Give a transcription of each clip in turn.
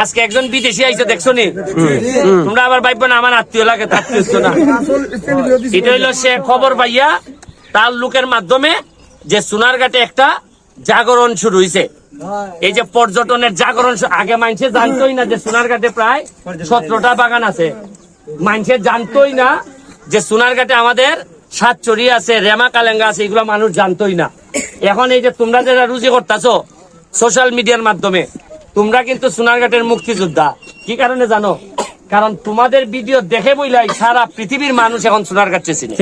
আজকে একজন বিদেশি আইছে দেখছ নি? তোমরা আবার ভাববে না আমার আত্মীয় লাগে আত্মীয় না। এটা হইল সে খবর পাইয়া তার লোকের মাধ্যমে যে সোনারঘাটে একটা জাগরণ শুরু হয়েছে এই যে পর্যটনের জাগরণ আগে মানুষে জানতোই না যে সোনারঘাটে প্রায় সতেরোটা বাগান আছে। মানুষে জানতোই না যে সোনারঘাটে আমাদের সাতচুরি আছে রেমা কালেঙ্গা আছে এগুলো মানুষ জানতোই না। এখন এই যে তোমরা যেটা রুজি করতেছো সোশ্যাল মিডিয়ার মাধ্যমে তোমরা কিন্তু সোনারঘাটের মুক্তিযোদ্ধা। কি কারণে জানো? কারণ তোমাদের ভিডিও দেখে বইলাই সারা পৃথিবীর মানুষ এখন সোনারঘাট চিনে।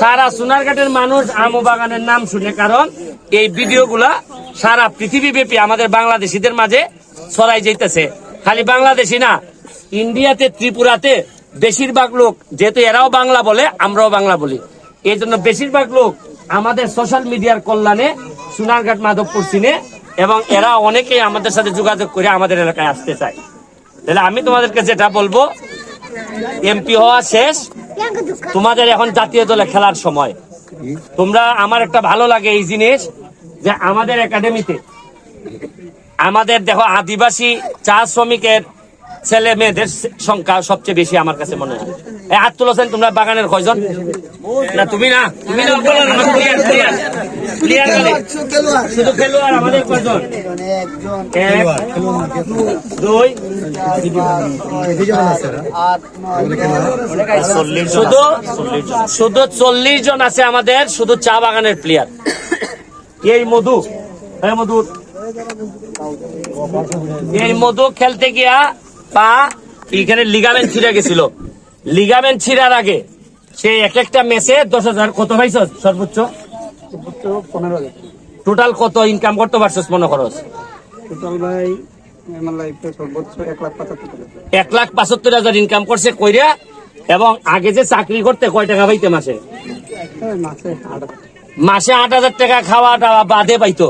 সারা সোনারঘাটের মানুষ আমো বাগানের নাম শুনে কারণ এই ভিডিওগুলা সারা পৃথিবী ব্যাপী আমাদের বাংলাদেশিদের মাঝে ছড়াই যাইতেছে। খালি বাংলাদেশি না ইন্ডিয়াতে ত্রিপুরাতে বেশিরভাগ লোক যেহেতু এরাও বাংলা বলে আমরাও বাংলা বলি। এই জন্য বেশিরভাগ লোক আমাদের সোশ্যাল মিডিয়ার কল্যাণে সোনারঘাট মাধবপুর চিনে। এবং এরা অনেকেই আমাদের সাথে যোগাযোগ করে আমাদের এলাকায় আসতে চায়। তাহলে আমি তোমাদেরকে যেটা বলব এমপি হওয়া শেষ। তোমাদের এখন জাতীয় দলে খেলার সময়। তোমরা, আমার একটা ভালো লাগে এই জিনিস যে আমাদের একাডেমিতে, আমাদের দেখো আদিবাসী চা শ্রমিকের ছেলে মেয়েদের সংখ্যা সবচেয়ে বেশি আমার কাছে মনে হয়। হাত তুলেছেন তোমরা বাগানের কয়জন? না, তুমি না তুমি না শুধু খেলোয়াড়। আমাদের কয়জন এক দুই শুধু শুধু চল্লিশ জন আছে আমাদের শুধু চা বাগানের প্লেয়ার এই মধু এই মধু। এই মধু খেলতে গিয়া পা এখানে লিগামেন্ট ছিঁড়ে গেছিল। লিগামেন্ট ছিঁড়ার আগে সে এক একটা ম্যাচে দশ হাজার কত পাইছ সর্বোচ্চ? টোটাল কত ইনকাম করতে পারছস মনে খরচ টোটাল ভাই আমার লাইফে সর্বোচ্চ এক লাখ পঁচাত্তর হাজার। ইনকাম করছে কইরা এবং আগে যে চাকরি করতে কয় টাকা পাইতে মাসে? হ্যাঁ, মাসে আট হাজার। টাকা খাওয়া টাওয়া বাদে পাইতো।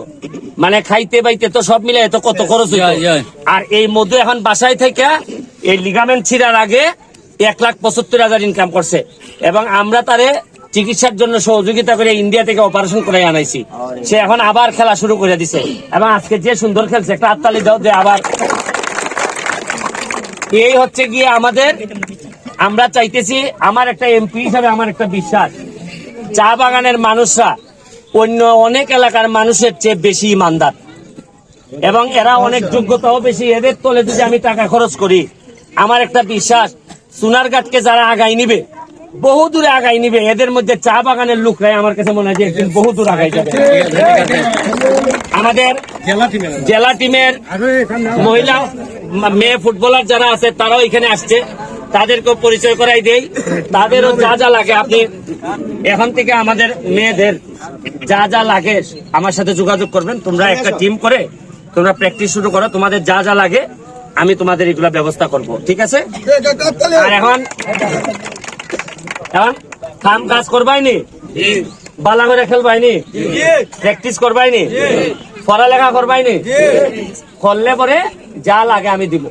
মানে খাইতে পাইতে তো সব মিলে এত কত খরচ আর এই মধু এখন বাসায় থেকে এই লিগামেন্ট ছিঁড়ার আগে এক লাখ পঁচাত্তর হাজার ইনকাম করছে। এবং আমরা তারে চিকিৎসার জন্য সহযোগিতা করে ইন্ডিয়া থেকে অপারেশন করে আনাইছি। সে এখন আবার খেলা শুরু করে দিছে। এবং আজকে যে সুন্দর খেলছে একটা হাততালি দাও যে আবার। এই হচ্ছে গিয়ে আমাদের আমরা চাইতেছি আমার একটা এমপি হিসাবে আমার একটা বিশ্বাস। চা বাগানের মানুষরা অন্য অনেক এলাকার মানুষের চেয়ে বেশি ইমানদার। এবং এরা অনেক যোগ্যতাও বেশি। এদের তলে যদি আমি টাকা খরচ করি আমার একটা বিশ্বাস সোনারঘাটকে যারা আগাই নিবে বহু দূরে আগাই নিবে। এদের মধ্যে চা বাগানের লোকরাই আমার কাছে মনে হয় যে একদিন বহু দূর আগাই যাবে। আমাদের জেলা টিমের মহিলা মেয়ে ফুটবলার যারা আছে তারাও এখানে আসছে। তাদেরকেও পরিচয় করাই দেই। তাদেরও যা যা লাগে আপনি এখন থেকে আমাদের মেয়েদের যা যা লাগে আমার সাথে যোগাযোগ করবেন। তোমরা একটা টিম করে তোমরা প্র্যাকটিস শুরু করো। তোমাদের যা যা লাগে আমি তোমাদের এগুলা ব্যবস্থা করব। ঠিক আছে? আর এখন এখন কাম কাজ করবাইনি? বালা করে খেলবাইনি? প্র্যাকটিস করবাইনি? পড়ালেখা করবাইনি? করলে পরে যা লাগে আমি দিব।